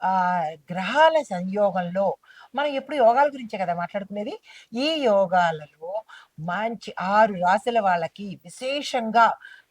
ఆ గ్రహాల సంయోగంలో మనం ఎప్పుడు యోగాల గురించే కదా మాట్లాడుకునేది? ఈ యోగాలలో మంచి ఆరు రాశుల వాళ్ళకి విశేషంగా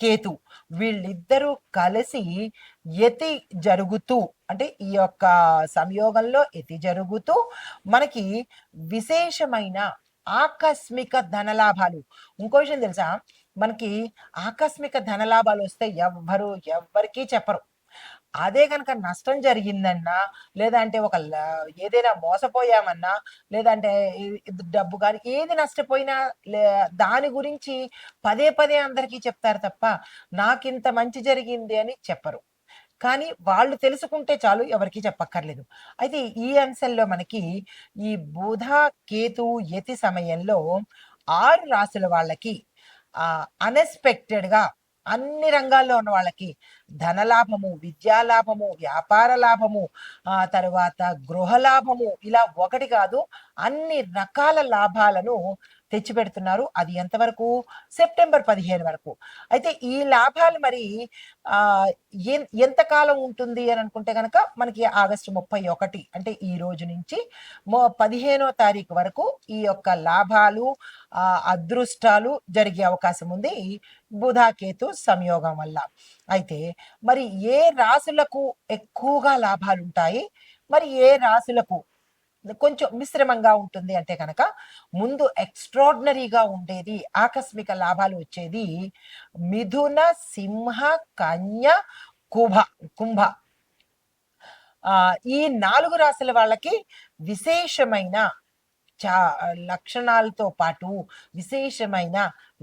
కేతు. వీళ్ళిద్దరూ కలిసి యతి జరుగుతూ అంటే ఈ యొక్క సంయోగంలో యతి జరుగుతూ మనకి విశేషమైన ఆకస్మిక ధనలాభాలు. ఇంకో విషయం తెలుసా? మనకి ఆకస్మిక ధనలాభాలు వస్తే ఎవ్వరు ఎవ్వరికీ చెప్పరు. అదే కనుక నష్టం జరిగిందన్నా లేదంటే ఒక ఏదైనా మోసపోయామన్నా లేదంటే డబ్బు కానీ ఏది నష్టపోయినా లే- దాని గురించి పదే పదే అందరికీ చెప్తారు తప్ప నాకింత మంచి జరిగింది అని చెప్పరు. కానీ వాళ్ళు తెలుసుకుంటే చాలు ఎవరికి చెప్పక్కర్లేదు. అయితే ఈ అంశంలో మనకి ఈ బుధ కేతు యతి సమయంలో ఆరు రాసుల వాళ్ళకి అన్ఎక్స్పెక్టెడ్గా అన్ని రంగాల్లో ఉన్న వాళ్ళకి ధనలాభము విద్యా లాభము వ్యాపార లాభము ఆ తర్వాత గృహ లాభము ఇలా ఒకటి కాదు అన్ని రకాల లాభాలను తెచ్చిపెడుతున్నారు అది ఎంతవరకు సెప్టెంబర్ పదిహేను వరకు. అయితే ఈ లాభాలు మరి ఆ ఎంతకాలం ఉంటుంది అని అనుకుంటే కనుక మనకి ఆగస్టు ముప్పై ఒకటి అంటే ఈ రోజు నుంచి పదిహేనో తారీఖు వరకు ఈ యొక్క లాభాలు ఆ అదృష్టాలు జరిగే అవకాశం ఉంది బుధాకేతు సంయోగం వల్ల. అయితే మరి ఏ రాశులకు ఎక్కువగా లాభాలు ఉంటాయి? మరి ఏ రాశులకు కొంచెం మిశ్రమంగా ఉంటుంది అంటే కనుక ముందు ఎక్స్ట్రాడినరీగా ఉండేది ఆకస్మిక లాభాలు వచ్చేది మిథున సింహ కన్య కుభ కుంభ. ఈ నాలుగు రాశుల వాళ్ళకి విశేషమైన చా లక్షణాలతో పాటు విశేషమైన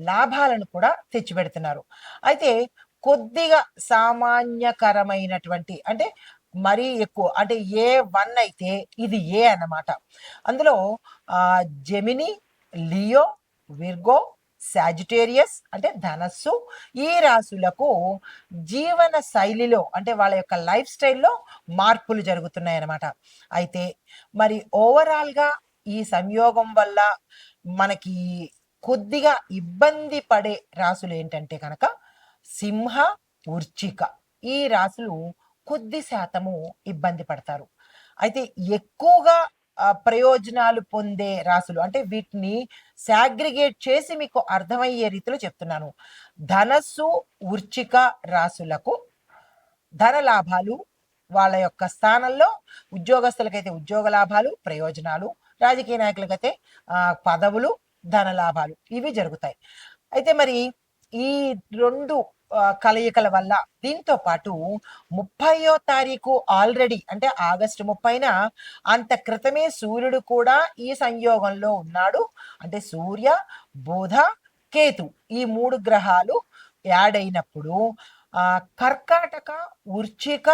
లాభాలను కూడా తెచ్చిపెడుతున్నారు. అయితే కొద్దిగా సామాన్యకరమైనటువంటి అంటే మరీ ఎక్కువ. అంటే ఏ వన్ అయితే ఇది ఏ అన్నమాట. అందులో జెమిని లియో విర్గో సాజిటేరియస్ అంటే ధనస్సు ఈ రాశులకు జీవన శైలిలో అంటే వాళ్ళ యొక్క లైఫ్ స్టైల్లో మార్పులు జరుగుతున్నాయి అన్నమాట అయితే మరి ఓవరాల్గా ఈ సంయోగం వల్ల మనకి కొద్దిగా ఇబ్బంది పడే రాసులు ఏంటంటే కనుక సింహ ఉర్చిక ఈ రాసులు కొద్ది శాతము ఇబ్బంది పడతారు. అయితే ఎక్కువగా ప్రయోజనాలు పొందే రాసులు అంటే వీటిని సాగ్రిగేట్ చేసి మీకు అర్థమయ్యే రీతిలో చెప్తున్నాను. ధనస్సు ఉర్చిక రాసులకు ధన లాభాలు వాళ్ళ యొక్క స్థానంలో ఉద్యోగస్తులకైతే ఉద్యోగ లాభాలు ప్రయోజనాలు రాజకీయ నాయకులకైతే పదవులు ధన లాభాలు ఇవి జరుగుతాయి. అయితే మరి ఈ రెండు కలయికల వల్ల. దీంతో పాటు ముప్పయో తారీఖు ఆల్రెడీ అంటే ఆగస్టు ముప్పైన అంత క్రితమే సూర్యుడు కూడా ఈ సంయోగంలో ఉన్నాడు. అంటే సూర్య బుధ కేతు ఈ మూడు గ్రహాలు యాడ్ అయినప్పుడు ఆ కర్కాటక ఉర్చిక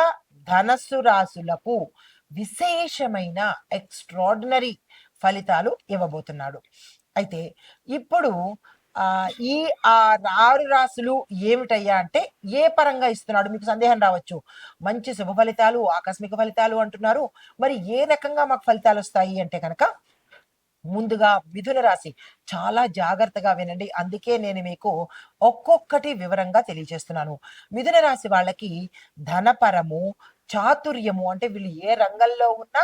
ధనస్సు రాశులకు విశేషమైన ఎక్స్ట్రాడినరీ ఫలితాలు ఇవ్వబోతున్నాడు. అయితే ఇప్పుడు ఈ ఆ ఆరు రాశులు ఏమిటయ్యా అంటే ఏ పరంగా ఇస్తున్నాడు? మీకు సందేహం రావచ్చు. మంచి శుభ ఫలితాలు ఆకస్మిక ఫలితాలు అంటున్నారు. మరి ఏ రకంగా మాకు ఫలితాలు వస్తాయి అంటే కనుక ముందుగా మిథున రాశి. చాలా జాగ్రత్తగా వినండి. అందుకే నేను మీకు ఒక్కొక్కటి వివరంగా తెలియజేస్తున్నాను. మిథున రాశి వాళ్ళకి ధనపరము చాతుర్యము అంటే వీళ్ళు ఏ రంగంలో ఉన్నా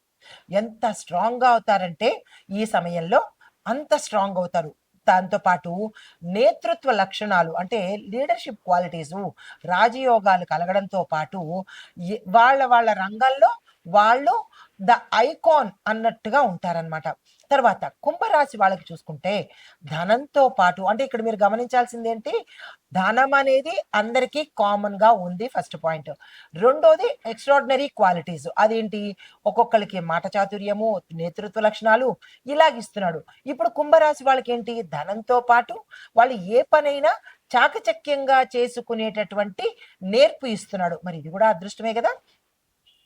ఎంత స్ట్రాంగ్గా అవుతారంటే ఈ సమయంలో అంత స్ట్రాంగ్ అవుతారు. దాంతో పాటు నేతృత్వ లక్షణాలు అంటే లీడర్షిప్ క్వాలిటీస్ రాజయోగాలు కలగడంతో పాటు వాళ్ళ వాళ్ళ రంగంలో వాళ్ళు ద ఐకాన్ అన్నట్టుగా ఉంటారన్నమాట. తర్వాత కుంభరాశి వాళ్ళకి చూసుకుంటే ధనంతో పాటు అంటే ఇక్కడ మీరు గమనించాల్సింది ఏంటి ధనం అనేది అందరికీ కామన్గా ఉంది ఫస్ట్ పాయింట్ రెండోది ఎక్స్ట్రాడినరీ క్వాలిటీస్ అదేంటి? ఒక్కొక్కరికి మాట చాతుర్యము నేతృత్వ లక్షణాలు ఇలాగిస్తున్నాడు ఇప్పుడు కుంభరాశి వాళ్ళకి ఏంటి ధనంతో పాటు వాళ్ళు ఏ పనైనా చాకచక్యంగా చేసుకునేటటువంటి నేర్పు ఇస్తున్నాడు. మరి ఇది కూడా అదృష్టమే కదా?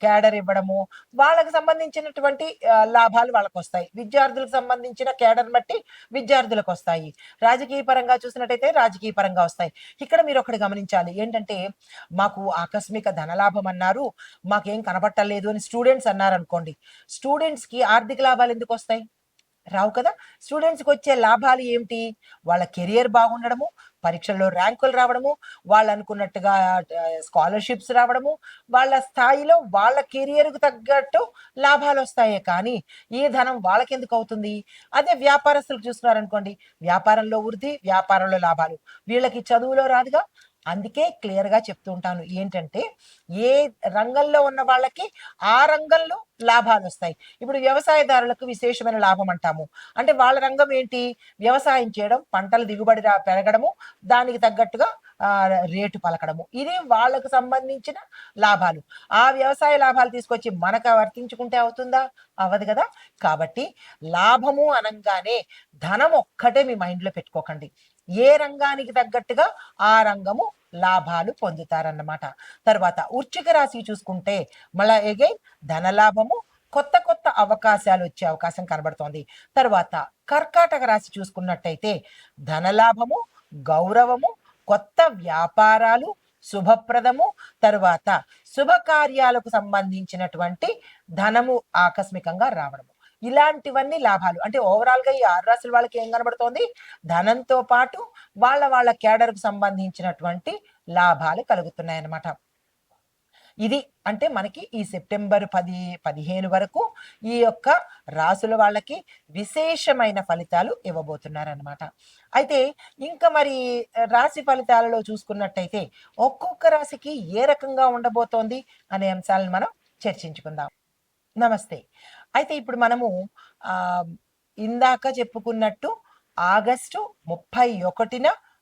క్యాడర్ ఇవ్వడము వాళ్ళకి సంబంధించినటువంటి లాభాలు వాళ్ళకు వస్తాయి విద్యార్థులకు సంబంధించిన క్యాడర్ బట్టి విద్యార్థులకు వస్తాయి రాజకీయ పరంగా చూసినట్టయితే రాజకీయ పరంగా వస్తాయి. ఇక్కడ మీరు ఒకటి గమనించాలి. ఏంటంటే మాకు ఆకస్మిక ధనలాభం అన్నారు. మాకేం కనబట్టలేదు అని స్టూడెంట్స్ అన్నారు అనుకోండి స్టూడెంట్స్కి ఆర్థిక లాభాలు ఎందుకు వస్తాయి రావు కదా! స్టూడెంట్స్కి వచ్చే లాభాలు ఏమిటి? వాళ్ళ కెరియర్ బాగుండడము పరీక్షల్లో ర్యాంకులు రావడము వాళ్ళు అనుకున్నట్టుగా స్కాలర్షిప్స్ రావడము వాళ్ళ స్థాయిలో వాళ్ళ కెరియర్కు తగ్గట్టు లాభాలు వస్తాయే కానీ ఈ ధనం వాళ్ళకి ఎందుకు అవుతుంది? అదే వ్యాపారస్తులకు చూస్తున్నారనుకోండి వ్యాపారంలో వృద్ధి వ్యాపారంలో లాభాలు. వీళ్ళకి చదువులో రాదుగా అందుకే క్లియర్గా చెప్తూ ఉంటాను. ఏంటంటే ఏ రంగంలో ఉన్న వాళ్ళకి ఆ రంగంలో లాభాలు వస్తాయి. ఇప్పుడు వ్యవసాయదారులకు విశేషమైన లాభం అంటాము. అంటే వాళ్ళ రంగం ఏంటి? వ్యవసాయం చేయడం పంటల దిగుబడి పెరగడము దానికి తగ్గట్టుగా రేటు పలకడము. ఇది వాళ్ళకు సంబంధించిన లాభాలు. ఆ వ్యవసాయ లాభాలు తీసుకొచ్చి మనకు వర్తించుకుంటే అవుతుందా? అవ్వదు కదా? కాబట్టి లాభము అనగానే ధనం ఒక్కటే మీ మైండ్లో పెట్టుకోకండి. ఏ రంగానికి తగ్గట్టుగా ఆ రంగము లాభాలు పొందుతారన్నమాట. తర్వాత వృశ్చిక రాశి చూసుకుంటే మళ్ళా ఎగైన్ ధన లాభము కొత్త కొత్త అవకాశాలు వచ్చే అవకాశం కనబడుతోంది. తర్వాత కర్కాటక రాశి చూసుకున్నట్టయితే ధనలాభము గౌరవము కొత్త వ్యాపారాలు శుభప్రదము. తరువాత శుభకార్యాలకు సంబంధించినటువంటి ధనము ఆకస్మికంగా రావడము. ఇలాంటివన్నీ లాభాలు. అంటే ఓవరాల్గా ఈ ఆరు రాశుల వాళ్ళకి ఏం కనబడుతోంది? ధనంతో పాటు వాళ్ళ వాళ్ళ కేడర్కు సంబంధించినటువంటి లాభాలు కలుగుతున్నాయి అన్నమాట ఇది అంటే మనకి ఈ సెప్టెంబర్ పది పదిహేను వరకు ఈ యొక్క రాసుల వాళ్ళకి విశేషమైన ఫలితాలు ఇవ్వబోతున్నారనమాట అయితే ఇంకా మరి రాశి ఫలితాలలో చూసుకున్నట్టయితే ఒక్కొక్క రాశికి ఏ రకంగా ఉండబోతోంది అనే అంశాలను మనం చర్చించుకుందాం. నమస్తే. అయితే ఇప్పుడు మనము ఆ ఇందాక చెప్పుకున్నట్టు ఆగస్టు ముప్పై ఒకటిన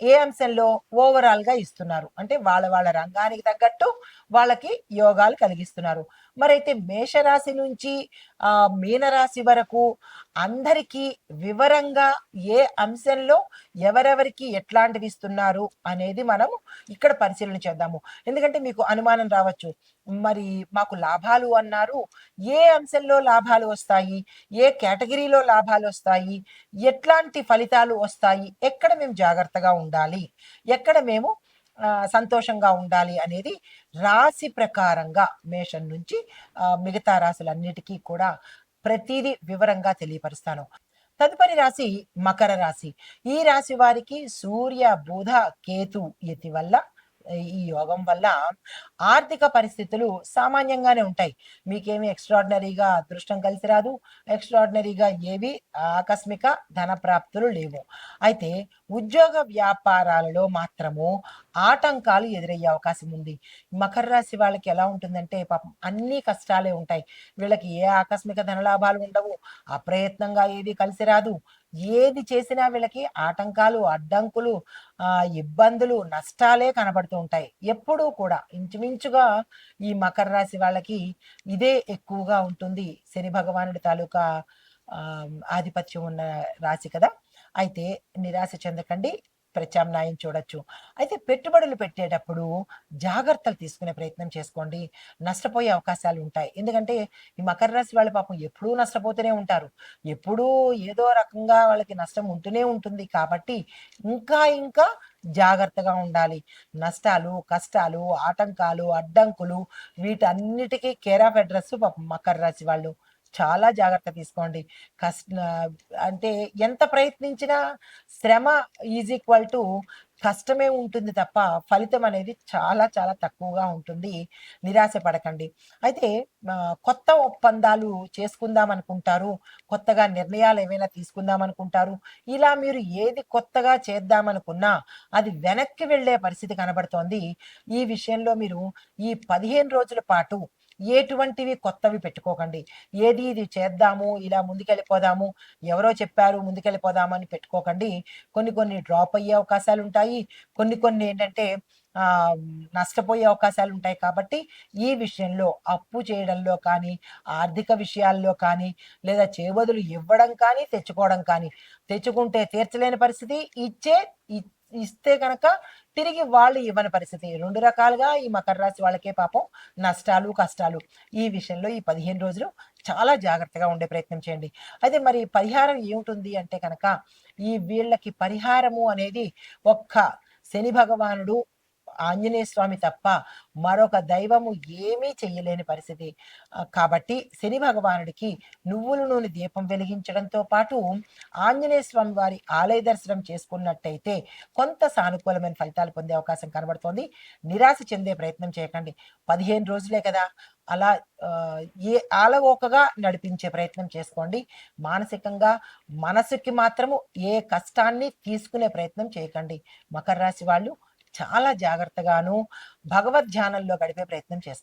ఏ అంశంలో ఓవరాల్గా ఇస్తున్నారు? అంటే వాళ్ళ వాళ్ళ రంగానికి తగ్గట్టు వాళ్ళకి యోగాలు కలిగిస్తున్నారు. మరైతే మేషరాశి నుంచి ఆ మీనరాశి వరకు అందరికీ వివరంగా ఏ అంశంలో ఎవరెవరికి ఎట్లాంటివి ఇస్తున్నారు అనేది మనం ఇక్కడ పరిశీలన చేద్దాము. ఎందుకంటే మీకు అనుమానం రావచ్చు. మరి మాకు లాభాలు అన్నారు. ఏ అంశంలో లాభాలు వస్తాయి? ఏ కేటగిరీలో లాభాలు వస్తాయి? ఎట్లాంటి ఫలితాలు వస్తాయి? ఎక్కడ మేము జాగ్రత్తగా ఉండాలి? ఎక్కడ మేము సంతోషంగా ఉండాలి అనేది రాశి ప్రకారంగా మేషం నుంచి మిగతా రాశులన్నిటికీ కూడా ప్రతిదీ వివరంగా తెలియపరుస్తాను. తదుపరి రాశి మకర రాశి. ఈ రాశి వారికి సూర్య బుధ కేతు యతి వల్ల ఈ యోగం వల్ల ఆర్థిక పరిస్థితులు సామాన్యంగానే ఉంటాయి. మీకేమి ఎక్స్ట్రాడినరీగా అదృష్టం కలిసి రాదు. ఎక్స్ట్రాడినరీగా ఏవి ఆకస్మిక ధన ప్రాప్తులు లేవు. అయితే ఉద్యోగ వ్యాపారాలలో మాత్రము ఆటంకాలు ఎదురయ్యే అవకాశం ఉంది. మకర రాశి వాళ్ళకి ఎలా ఉంటుందంటే పాపం అన్ని కష్టాలే ఉంటాయి. వీళ్ళకి ఏ ఆకస్మిక ధనలాభాలు ఉండవు. అప్రయత్నంగా ఏది కలిసి రాదు. ఏది చేసినా వీళ్ళకి ఆటంకాలు అడ్డంకులు ఆ ఇబ్బందులు నష్టాలే కనబడుతూ ఉంటాయి. ఎప్పుడూ కూడా ఇంచుమించుగా ఈ మకర రాశి వాళ్ళకి ఇదే ఎక్కువగా ఉంటుంది. శని భగవానుడి తాలూకా ఆధిపత్యం ఉన్న రాశి కదా. అయితే నిరాశ చెందకండి. ప్రత్యామ్నాయం చూడొచ్చు. అయితే పెట్టుబడులు పెట్టేటప్పుడు జాగ్రత్తలు తీసుకునే ప్రయత్నం చేసుకోండి. నష్టపోయే అవకాశాలు ఉంటాయి. ఎందుకంటే ఈ మకర రాశి వాళ్ళ పాపం ఎప్పుడూ నష్టపోతూనే ఉంటారు. ఎప్పుడూ ఏదో రకంగా వాళ్ళకి నష్టం ఉంటూనే ఉంటుంది. కాబట్టి ఇంకా ఇంకా జాగ్రత్తగా ఉండాలి. నష్టాలు కష్టాలు ఆటంకాలు అడ్డంకులు వీటన్నిటికీ కేర్ ఆఫ్ అడ్రస్ పాపం మకర రాశి వాళ్ళు. చాలా జాగ్రత్త తీసుకోండి. కష్ట అంటే ఎంత ప్రయత్నించినా శ్రమ ఈజ్ ఈక్వల్ టు కష్టమే ఉంటుంది తప్ప ఫలితం అనేది చాలా చాలా తక్కువగా ఉంటుంది. నిరాశ పడకండి. అయితే కొత్త ఒప్పందాలు చేసుకుందాం అనుకుంటారు. కొత్తగా నిర్ణయాలు ఏమైనా తీసుకుందాం అనుకుంటారు. ఇలా మీరు ఏది కొత్తగా చేద్దామనుకున్నా అది వెనక్కి వెళ్ళే పరిస్థితి కనబడుతోంది. ఈ విషయంలో మీరు ఈ పదిహేను రోజుల పాటు ఎటువంటివి కొత్తవి పెట్టుకోకండి. ఏది ఇది చేద్దాము ఇలా ముందుకెళ్ళిపోదాము ఎవరో చెప్పారు ముందుకెళ్ళిపోదామని పెట్టుకోకండి. కొన్ని కొన్ని డ్రాప్ అయ్యే అవకాశాలు ఉంటాయి. కొన్ని కొన్ని ఏంటంటే నష్టపోయే అవకాశాలు ఉంటాయి కాబట్టి ఈ విషయంలో అప్పు చేయడంలో కానీ ఆర్థిక విషయాల్లో కానీ లేదా చేబదులు ఇవ్వడం కానీ తెచ్చుకోవడం కానీ తెచ్చుకుంటే తీర్చలేని పరిస్థితి ఇచ్చే ఇస్తే కనుక తిరిగి వాళ్ళు ఇవ్వని పరిస్థితి. రెండు రకాలుగా ఈ మకర రాశి వాళ్ళకే పాపం నష్టాలు కష్టాలు. ఈ విషయంలో ఈ పదిహేను రోజులు చాలా జాగ్రత్తగా ఉండే ప్రయత్నం చేయండి. అయితే మరి పరిహారం ఏముంటుంది అంటే కనుక ఈ వీళ్ళకి పరిహారము అనేది ఒక్క శని భగవానుడు ఆంజనేయ స్వామి తప్ప మరొక దైవము ఏమీ చెయ్యలేని పరిస్థితి. కాబట్టి శని భగవానుడికి నువ్వుల నూనె దీపం వెలిగించడంతో పాటు ఆంజనేయ స్వామి వారి ఆలయ దర్శనం చేసుకున్నట్టయితే కొంత సానుకూలమైన ఫలితాలు పొందే అవకాశం కనబడుతోంది. నిరాశ చెందే ప్రయత్నం చేయకండి. పదిహేను రోజులే కదా. అలా ఏ ఆలవోకగా నడిపించే ప్రయత్నం చేసుకోండి. మానసికంగా మనసుకి మాత్రము ఏ కష్టాన్ని తీసుకునే ప్రయత్నం చేయకండి. మకర రాశి వాళ్ళు చాలా జాగ్రత్తగాను భగవద్ ధ్యానంలో గడిపే ప్రయత్నం చేస్తాను.